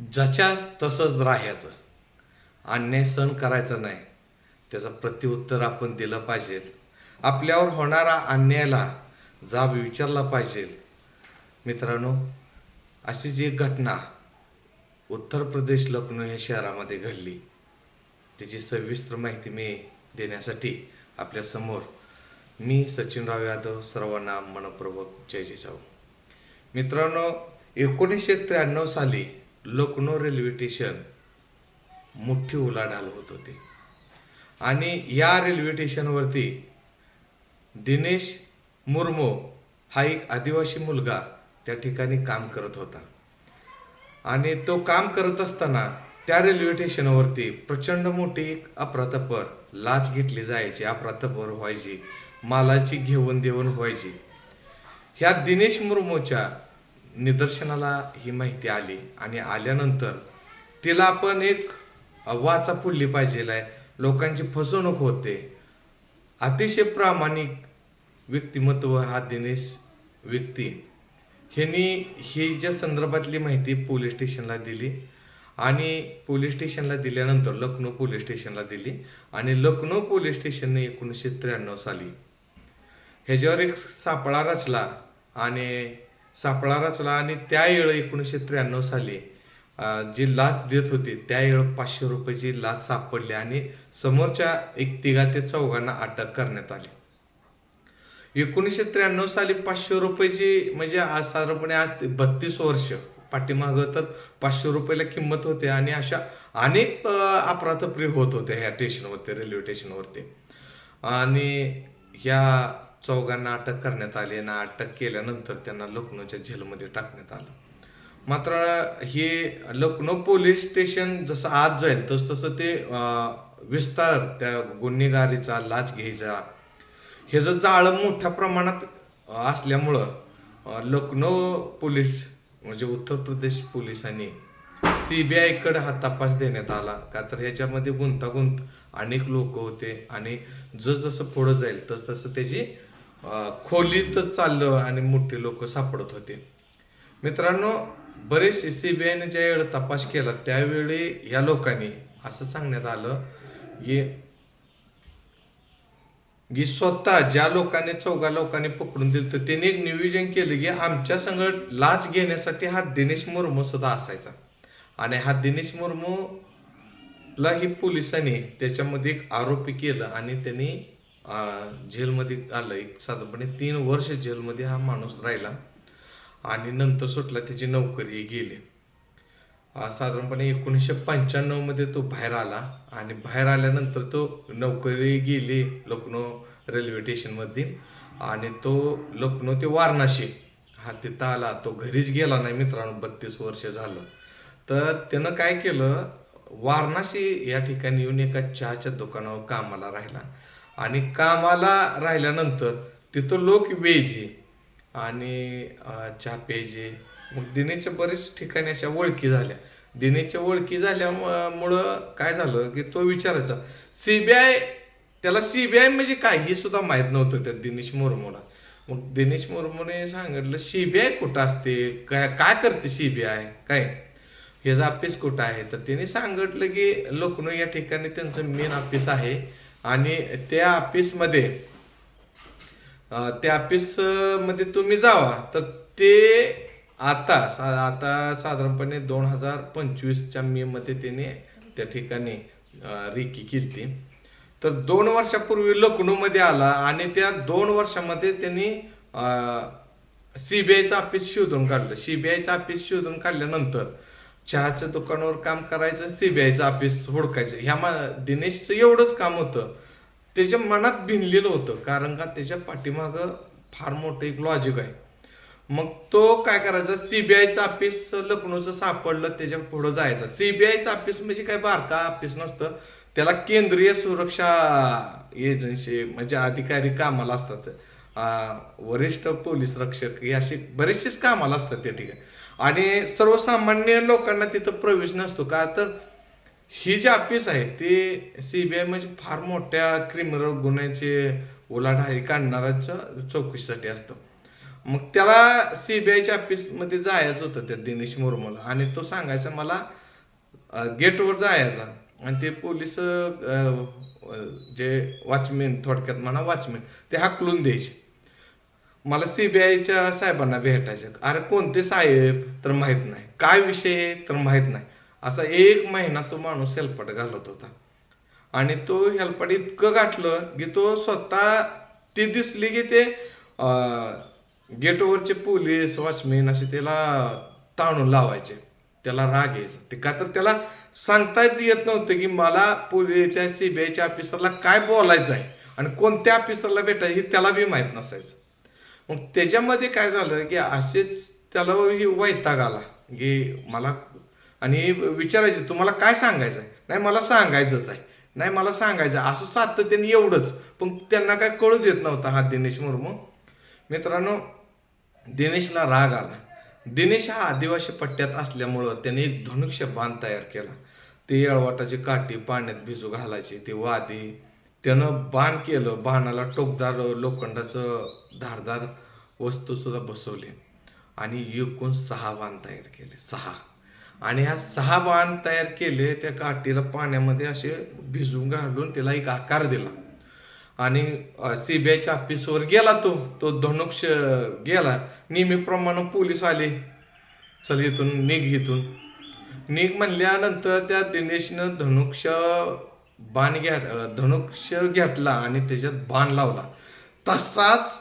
जच्याच तसंच राहायचं. अन्याय सहन करायचा नाही. त्याचं प्रत्युत्तर आपण दिलं पाहिजे. आपल्यावर होणारा अन्यायाला जाब विचारला पाहिजे. मित्रांनो अशीच एक घटना उत्तर प्रदेश लखनौ या शहरामध्ये घडली त्याची सविस्तर माहिती मी देण्यासाठी आपल्यासमोर मी सचिनराव यादव सर्वांना मनपूर्वक जय जिजाऊ. मित्रांनो एकोणीसशे त्र्याण्णव साली लखनौ रेल्वे स्टेशन मोठी उलाढाल होत होती. आणि या रेल्वे स्टेशनवरती दिनेश मुर्मू हा एक आदिवासी मुलगा त्या ठिकाणी काम करत होता. आणि तो काम करत असताना त्या रेल्वे स्टेशनवरती प्रचंड मोठी एक अपरातपर लाच घेतली जायची अपरातपर व्हायची मालाची घेऊन देऊन व्हायची. ह्या दिनेश मुर्मूच्या निदर्शनाला ही माहिती आली आणि आल्यानंतर तिला आपण एक वाचा फुडली पाहिजे आहे लोकांची फसवणूक होते. अतिशय प्रामाणिक व्यक्तिमत्व हा दिनेश व्यक्ती. ह्यांनी ही ज्या संदर्भातली माहिती पोलीस स्टेशनला दिली आणि पोलीस स्टेशनला दिल्यानंतर लखनौ पोलीस स्टेशनला दिली आणि लखनौ पोलीस स्टेशनने एकोणीसशे त्र्याण्णव साली ह्याच्यावर एक सापळा रचला आणि सापळा रचला आणि त्या येळ एकोणीसशे त्र्याण्णव साली जी लाच देत होती त्या त्यावेळी पाचशे रुपयाची लाच सापडली आणि समोरच्या एक तिघा ते चौघांना अटक करण्यात आली. एकोणीसशे त्र्याण्णव साली पाचशे रुपयाची म्हणजे आज साधारणपणे आज बत्तीस वर्ष पाठीमागं तर पाचशे रुपयाला किंमत होते आणि अशा अनेक अपराधप्रिय होत होत्या ह्या स्टेशनवरती रेल्वे स्टेशनवरती आणि ह्या चौघांना अटक करण्यात आली आणि अटक केल्यानंतर त्यांना लखनौच्या जेलमध्ये टाकण्यात आलं. मात्र हे लखनौ पोलीस स्टेशन जसं आज जाईल तस तसं ते विस्तार त्या गुन्हेगारीचा लाच घ्यायचा. हे जर जाळं मोठ्या प्रमाणात असल्यामुळं लखनौ पोलीस म्हणजे उत्तर प्रदेश पोलिसांनी सीबीआयकडे हा तपास देण्यात आला. का तर ह्याच्यामध्ये गुंतागुंत अनेक लोक होते आणि जसजसं पुढं जाईल तसतसं त्याची खोलीतच चाललं आणि मोठे लोक सापडत होते. मित्रांनो बरेचसे सी बी ज्या वेळेला तपास केला त्यावेळी या लोकांनी असं सांगण्यात आलं की की स्वतः ज्या लोकांनी चौघा लोकांनी पकडून दिलं तर त्यांनी एक नियोजन केलं की आमच्या संग लाच घेण्यासाठी हा दिनेश मुर्मू सुद्धा असायचा. आणि हा दिनेश मुर्मू ला ही पोलिसांनी त्याच्यामध्ये एक आरोपी केलं आणि त्यांनी जेलमध्ये आलं एक साधारणपणे तीन वर्ष जेलमध्ये हा माणूस राहिला आणि नंतर सुटला त्याची नोकरी गेली. साधारणपणे एकोणीसशे पंच्याण्णवमध्ये तो बाहेर आला आणि बाहेर आल्यानंतर तो नोकरी गेली लखनौ रेल्वे स्टेशनमध्ये आणि तो लखनौ ते वाराणसी हा तिथं आला. तो घरीच गेला नाही मित्रांनो बत्तीस वर्ष झालं. तर त्यानं काय केलं वाराणसी या ठिकाणी येऊन एका चहाच्या दुकानावर कामाला राहिला. आणि कामाला राहिल्यानंतर तिथं लोक वेजे आणि चहा प्यायचे. मग दिनेशच्या बरेच ठिकाणी अशा ओळखी झाल्या. दिनेशच्या ओळखी झाल्यामुळं काय झालं की तो विचारायचा सीबीआय त्याला सीबीआय म्हणजे काय? हे सुद्धा माहीत नव्हतं त्या दिनेश मुर्मूला. मग दिनेश मुर्मूने सांगितलं सीबीआय कुठं असते? काय काय करते सीबीआय काय? ह्याचा ऑफिस कुठं आहे? तर त्यांनी सांगितलं की लोकनो या ठिकाणी त्यांचं मेन ऑफिस आहे. आणि त्या ऑफिसमध्ये त्या ऑफिसमध्ये तुम्ही जावा तर ते आता सा- आता साधारणपणे दोन हजार पंचवीसच्या मे मध्ये त्याने त्या ठिकाणी रिकी रेकी केली तर दोन वर्षापूर्वी लखनौमध्ये आला आणि त्या दोन वर्षामध्ये त्यांनी सीबीआयचं ऑफिस शोधून काढलं. सीबीआयचं ऑफिस शोधून काढल्यानंतर चहाच्या दुकानावर काम करायचं सीबीआयचं ऑफिस हुडकायचं. ह्या मा दिनेशचं एवढंच काम होतं. त्याच्या मनात भिनलेलं होतं कारण का त्याच्या पाठीमागं फार मोठं एक लॉजिक आहे. मग तो काय करायचा सीबीआयचं ऑफिस लखनौचं सापडलं त्याच्या पुढं जायचं. सीबीआयचं ऑफिस म्हणजे काय बारका ऑफिस नसतं. त्याला केंद्रीय सुरक्षा एजन्सी म्हणजे अधिकारी कामाला असतात. वरिष्ठ पोलीस रक्षक हे असे बरेचसेच कामाला असतात त्या ठिकाणी. आणि सर्वसामान्य लोकांना तिथं प्रवेश नसतो का? तर ही जी ऑफिस आहे ते सीबीआय म्हणजे फार मोठ्या क्रिमिनल गुन्ह्याचे उलाढाई काढणाऱ्याच्या चौकशीसाठी असतं. मग त्याला सीबीआयच्या ऑफिसमध्ये जायचं होतं त्या दिनेश मुर्मूला. आणि तो सांगायचा मला गेटवर जायचा. आणि ते पोलीस जे वॉचमॅन थोडक्यात म्हणा वॉचमॅन ते हाकलून द्यायचे. मला सीबीआयच्या साहेबांना भेटायचं अरे कोणते साहेब? तर माहीत नाही. काय विषय? तर माहीत नाही. असा एक महिना तो माणूस हेलपट घालत होता. आणि तो हेलपाट इतकं गाठलं की तो स्वतः ती दिसली की ते गेटवरचे पोलीस वॉचमॅन असे त्याला ताणून लावायचे. त्याला राग यायचा. ते का तर त्याला सांगताच येत नव्हतं की मला पोलीस त्या सीबीआयच्या ऑफिसरला काय बोलायचं आहे आणि कोणत्या ऑफिसरला भेटायचं हे त्याला बी माहीत नसायचं. मग त्याच्यामध्ये काय झालं की असेच त्याला वैताग आला की मला आणि विचारायचे तुम्हाला काय सांगायचं आहे? नाही मला सांगायचंच आहे. नाही मला सांगायचं आहे. असं सातत्याने एवढंच. पण त्यांना काय कळू देत नव्हता हा दिनेश मुर्मू. मित्रांनो दिनेशला राग आला. दिनेश हा आदिवासी पट्ट्यात असल्यामुळं त्याने एक धनुष्य बाण तयार केला. ते येळवाटाची काठी पाण्यात भिजू घालायची ते वादी त्यानं बाण केलं. बाणाला टोकदार लोखंडाचं धारदार वस्तूसुद्धा बसवले आणि एकूण सहा बाण तयार केले. सहा. आणि ह्या सहा बाण तयार केले त्या काठीला पाण्यामध्ये असे भिजून घालून त्याला एक आकार दिला. आणि सी बी आयच्या ऑफिसवर गेला तो. तो धनुक्ष गेला. नेहमीप्रमाणे पोलीस आले. चल इथून निघ इथून. निघ म्हणल्यानंतर त्या दिनेशनं धनुक्ष बाण घ्या धनुष घेतला आणि त्याच्यात बाण लावला. तसाच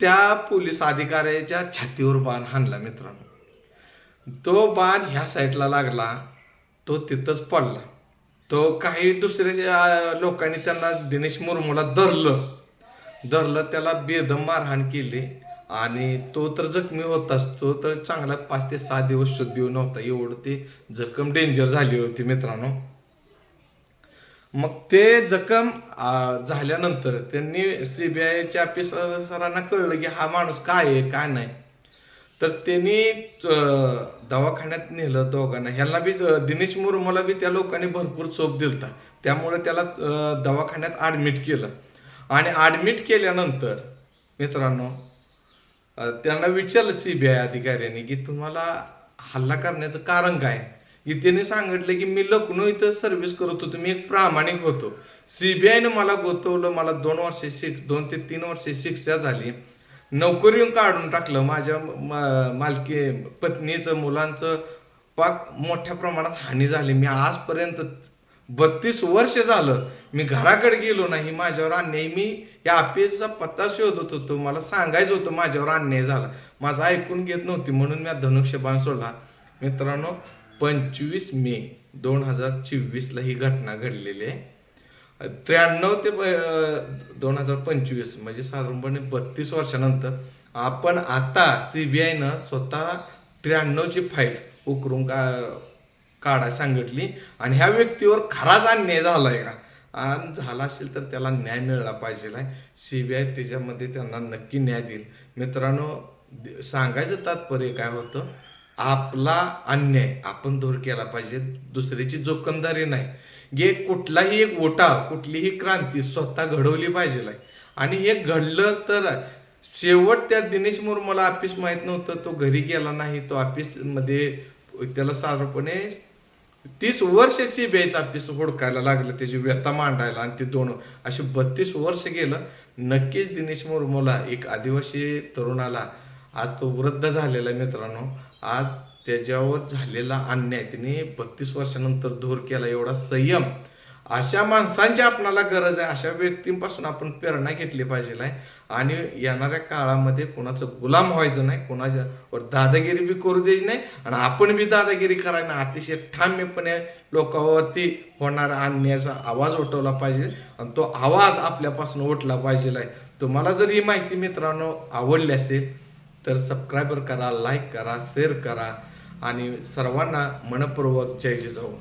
त्या पोलीस अधिकाऱ्याच्या छातीवर बाण हाणला मित्रांनो. तो बाण ह्या साईडला लागला तो तिथंच पडला. तो काही दुसऱ्या लोकांनी त्यांना दिनेश मुर्मूला धरलं. धरलं त्याला बेदम मारहाण केली आणि तो तर जखमी होताच तो तर चांगला पाच ते सहा दिवस शुद्धी नव्हता. एवढं ते जखम डेंजर झाली होती मित्रांनो. मग ते जखम झाल्यानंतर त्यांनी सीबीआयच्या ऑफिसरांना कळलं की हा माणूस काय आहे काय नाही. तर त्यांनी दवाखान्यात नेलं दोघांना. ह्यांना बी दिनेश मुर्मूला बी त्या लोकांनी भरपूर चोप दिलता. त्यामुळे त्याला दवाखान्यात ॲडमिट केलं. आणि ॲडमिट केल्यानंतर मित्रांनो त्यांना विचारलं सी बी आय अधिकाऱ्यांनी की तुम्हाला हल्ला करण्याचं कारण काय? इथेने सांगितलं की मी लखनौ इथं सर्व्हिस करत होतो. मी एक प्रामाणिक होतो. सीबीआयनं मला गोतवलं. मला दोन वर्षे शिक दोन ते तीन वर्षे शिक्षा झाली. नोकरी काढून टाकलं. माझ्या मालकी पत्नीचं मुलांचं पाक मोठ्या प्रमाणात हानी झाली. मी आजपर्यंत बत्तीस वर्ष झालं. मी घराकडे गेलो नाही. माझ्यावर अन्याय. मी या ऑफिसचा पत्ता शोधत होतो. मला सांगायचं होतं माझ्यावर अन्याय झाला. माझा ऐकून घेत नव्हती म्हणून मी धनुष्यबाण सोडला. मित्रांनो पंचवीस मे दोन हजार चोवीसला ही घटना घडलेली आहे. त्र्याण्णव ते दोन हजार पंचवीस म्हणजे साधारणपणे बत्तीस वर्षानंतर आपण आता सीबीआयनं स्वतः त्र्याण्णवची फाईल उकरून का काढायला सांगितली आणि ह्या व्यक्तीवर खराच अन्याय झालाय का? आणि झाला असेल तर त्याला न्याय मिळाला पाहिजे सी बी आय त्याच्यामध्ये त्यांना नक्की न्याय देईल. मित्रांनो सांगायचं तात्पर्य काय होतं? आपला अन्याय आपण दूर केला पाहिजे. दुसऱ्याची जोखमदारी नाही. जे कुठलाही एक ओटा कुठलीही क्रांती स्वतः घडवली पाहिजे आणि हे घडलं तर शेवट त्या दिनेश मुर्मूला ऑफिस माहीत नव्हतं. तो घरी गेला नाही. तो ऑफिसमध्ये त्याला साधारणपणे तीस वर्ष सी सीबीआयचं ऑफिस हुडकायला लागलं. त्याची व्यथा मांडायला आणि ते दोन असे बत्तीस वर्ष गेलं. नक्कीच दिनेश मुर्मूला एक आदिवासी तरुणाला आज तो वृद्ध झालेला आहे मित्रांनो आज त्याच्यावर झालेला अन्याय त्याने बत्तीस वर्षानंतर दूर केला एवढा संयम. अशा माणसांची आपणाला गरज आहे अशा व्यक्तींपासून आपण प्रेरणा घेतली पाहिजे आहे आणि येणाऱ्या काळामध्ये कोणाचं गुलाम व्हायचं नाही कोणाच्यावर दादागिरी बी करू द्यायची नाही आणि आपण बी दादागिरी करायला अतिशय ठाम्यपणे लोकांवरती होणारा अन्यायाचा आवाज उठवला पाहिजे आणि तो आवाज आपल्यापासून उठला पाहिजे आहे तुम्हाला जर ही माहिती मित्रांनो आवडली असेल तर सबस्क्रायबर करा लाईक करा शेअर करा आणि सर्वांना मनपूर्वक जय जिजाऊ.